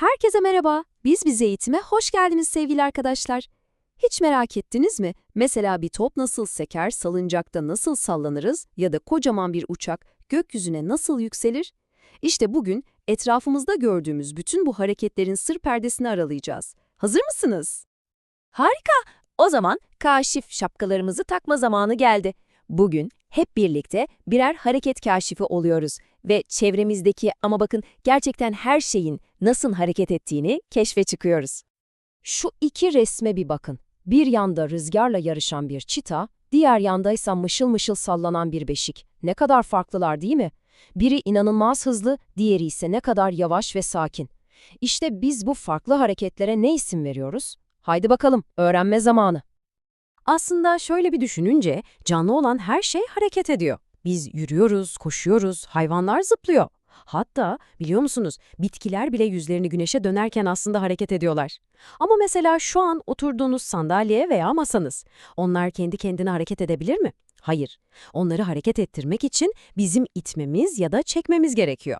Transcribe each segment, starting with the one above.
Herkese merhaba. Biz bize eğitime hoş geldiniz sevgili arkadaşlar. Hiç merak ettiniz mi? Mesela bir top nasıl seker, salıncakta nasıl sallanırız ya da kocaman bir uçak gökyüzüne nasıl yükselir? İşte bugün etrafımızda gördüğümüz bütün bu hareketlerin sır perdesini aralayacağız. Hazır mısınız? Harika. O zaman kaşif şapkalarımızı takma zamanı geldi. Bugün hep birlikte birer hareket kaşifi oluyoruz ve çevremizdeki ama bakın gerçekten her şeyin nasıl hareket ettiğini keşfe çıkıyoruz. Şu iki resme bir bakın. Bir yanda rüzgarla yarışan bir çita, diğer yandaysa mışıl mışıl sallanan bir beşik. Ne kadar farklılar değil mi? Biri inanılmaz hızlı, diğeri ise ne kadar yavaş ve sakin. İşte biz bu farklı hareketlere ne isim veriyoruz? Haydi bakalım, öğrenme zamanı. Aslında şöyle bir düşününce canlı olan her şey hareket ediyor. Biz yürüyoruz, koşuyoruz, hayvanlar zıplıyor. Hatta biliyor musunuz bitkiler bile yüzlerini güneşe dönerken aslında hareket ediyorlar. Ama mesela şu an oturduğunuz sandalye veya masanız. Onlar kendi kendine hareket edebilir mi? Hayır. Onları hareket ettirmek için bizim itmemiz ya da çekmemiz gerekiyor.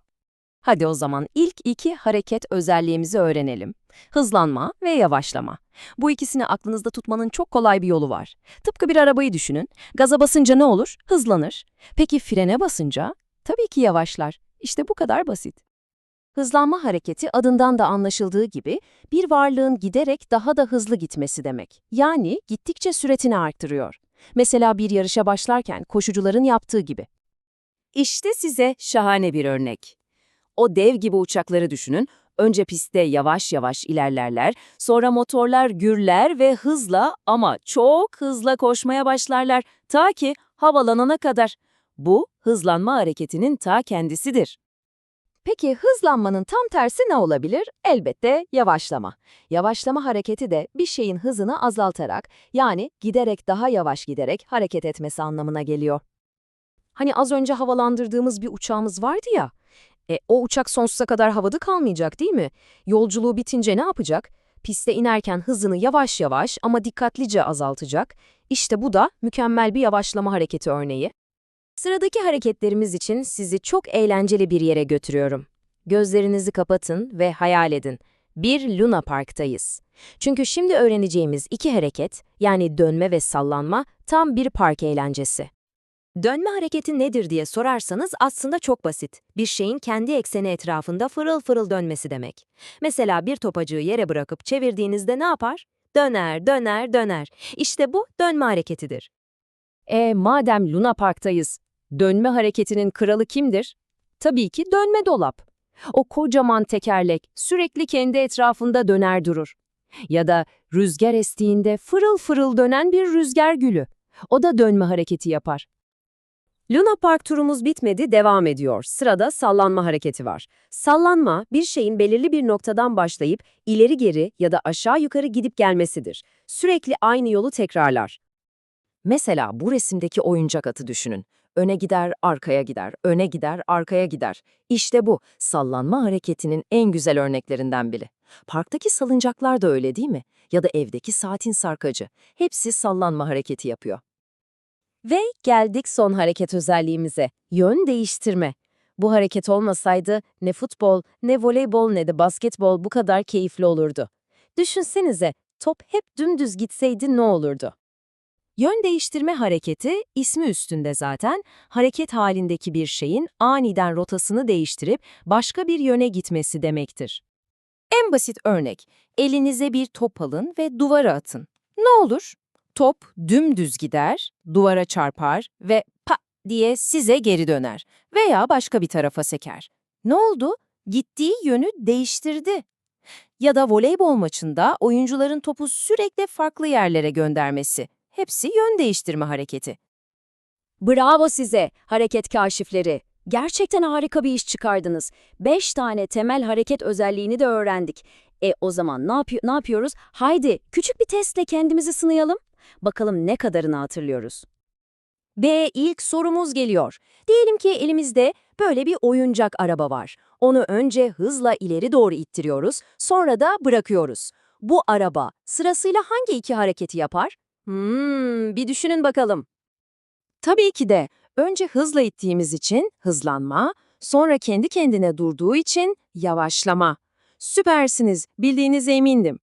Hadi o zaman ilk iki hareket özelliğimizi öğrenelim. Hızlanma ve yavaşlama. Bu ikisini aklınızda tutmanın çok kolay bir yolu var. Tıpkı bir arabayı düşünün. Gaza basınca ne olur? Hızlanır. Peki frene basınca? Tabii ki yavaşlar. İşte bu kadar basit. Hızlanma hareketi adından da anlaşıldığı gibi bir varlığın giderek daha da hızlı gitmesi demek. Yani gittikçe süretini arttırıyor. Mesela bir yarışa başlarken koşucuların yaptığı gibi. İşte size şahane bir örnek. O dev gibi uçakları düşünün. Önce pistte yavaş yavaş ilerlerler, sonra motorlar gürler ve hızla ama çok hızla koşmaya başlarlar ta ki havalanana kadar. Bu hızlanma hareketinin ta kendisidir. Peki hızlanmanın tam tersi ne olabilir? Elbette yavaşlama. Yavaşlama hareketi de bir şeyin hızını azaltarak yani giderek daha yavaş giderek hareket etmesi anlamına geliyor. Hani az önce havalandırdığımız bir uçağımız vardı ya, e, o uçak sonsuza kadar havada kalmayacak değil mi? Yolculuğu bitince ne yapacak? Piste inerken hızını yavaş yavaş ama dikkatlice azaltacak. İşte bu da mükemmel bir yavaşlama hareketi örneği. Sıradaki hareketlerimiz için sizi çok eğlenceli bir yere götürüyorum. Gözlerinizi kapatın ve hayal edin. Bir Luna Park'tayız. Çünkü şimdi öğreneceğimiz iki hareket, yani dönme ve sallanma, tam bir park eğlencesi. Dönme hareketi nedir diye sorarsanız aslında çok basit. Bir şeyin kendi ekseni etrafında fırıl fırıl dönmesi demek. Mesela bir topacığı yere bırakıp çevirdiğinizde ne yapar? Döner, döner, döner. İşte bu dönme hareketidir. E madem Luna Park'tayız, dönme hareketinin kralı kimdir? Tabii ki dönme dolap. O kocaman tekerlek sürekli kendi etrafında döner durur. Ya da rüzgar estiğinde fırıl fırıl dönen bir rüzgar gülü. O da dönme hareketi yapar. Luna Park turumuz bitmedi, devam ediyor. Sırada sallanma hareketi var. Sallanma, bir şeyin belirli bir noktadan başlayıp ileri geri ya da aşağı yukarı gidip gelmesidir. Sürekli aynı yolu tekrarlar. Mesela bu resimdeki oyuncak atı düşünün. Öne gider, arkaya gider, öne gider, arkaya gider. İşte bu, sallanma hareketinin en güzel örneklerinden biri. Parktaki salıncaklar da öyle değil mi? Ya da evdeki saatin sarkacı. Hepsi sallanma hareketi yapıyor. Ve geldik son hareket özelliğimize, yön değiştirme. Bu hareket olmasaydı ne futbol, ne voleybol ne de basketbol bu kadar keyifli olurdu. Düşünsenize, top hep dümdüz gitseydi ne olurdu? Yön değiştirme hareketi, ismi üstünde zaten, hareket halindeki bir şeyin aniden rotasını değiştirip başka bir yöne gitmesi demektir. En basit örnek, elinize bir top alın ve duvara atın. Ne olur? Top dümdüz gider, duvara çarpar ve pa diye size geri döner veya başka bir tarafa seker. Ne oldu? Gittiği yönü değiştirdi. Ya da voleybol maçında oyuncuların topu sürekli farklı yerlere göndermesi. Hepsi yön değiştirme hareketi. Bravo size hareket kaşifleri. Gerçekten harika bir iş çıkardınız. 5 tane temel hareket özelliğini de öğrendik. E o zaman ne, yapı ne yapıyoruz? Haydi küçük bir testle kendimizi sınayalım. Bakalım ne kadarını hatırlıyoruz. Ve ilk sorumuz geliyor. Diyelim ki elimizde böyle bir oyuncak araba var. Onu önce hızla ileri doğru ittiriyoruz, sonra da bırakıyoruz. Bu araba sırasıyla hangi iki hareketi yapar? Hmm, bir düşünün bakalım. Tabii ki de önce hızla ittiğimiz için hızlanma, sonra kendi kendine durduğu için yavaşlama. Süpersiniz, bildiğinize emindim.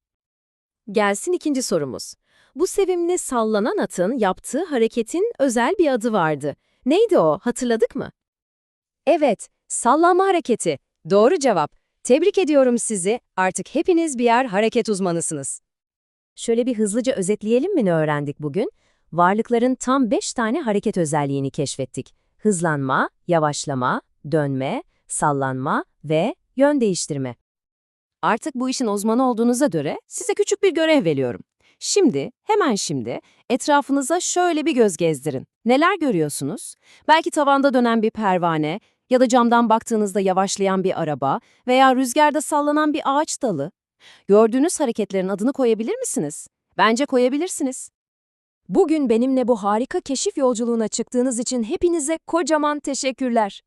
Gelsin ikinci sorumuz. Bu sevimli sallanan atın yaptığı hareketin özel bir adı vardı. Neydi o, hatırladık mı? Evet, sallanma hareketi. Doğru cevap. Tebrik ediyorum sizi. Artık hepiniz birer hareket uzmanısınız. Şöyle bir hızlıca özetleyelim mi ne öğrendik bugün? Varlıkların tam 5 tane hareket özelliğini keşfettik. Hızlanma, yavaşlama, dönme, sallanma ve yön değiştirme. Artık bu işin uzmanı olduğunuza göre size küçük bir görev veriyorum. Şimdi, hemen şimdi etrafınıza şöyle bir göz gezdirin. Neler görüyorsunuz? Belki tavanda dönen bir pervane ya da camdan baktığınızda yavaşlayan bir araba veya rüzgarda sallanan bir ağaç dalı. Gördüğünüz hareketlerin adını koyabilir misiniz? Bence koyabilirsiniz. Bugün benimle bu harika keşif yolculuğuna çıktığınız için hepinize kocaman teşekkürler.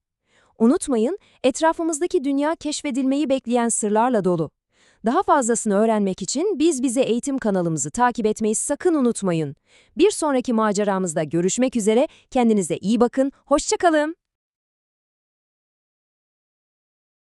Unutmayın, etrafımızdaki dünya keşfedilmeyi bekleyen sırlarla dolu. Daha fazlasını öğrenmek için Biz Bize Eğitim kanalımızı takip etmeyi sakın unutmayın. Bir sonraki maceramızda görüşmek üzere, kendinize iyi bakın, hoşça kalın.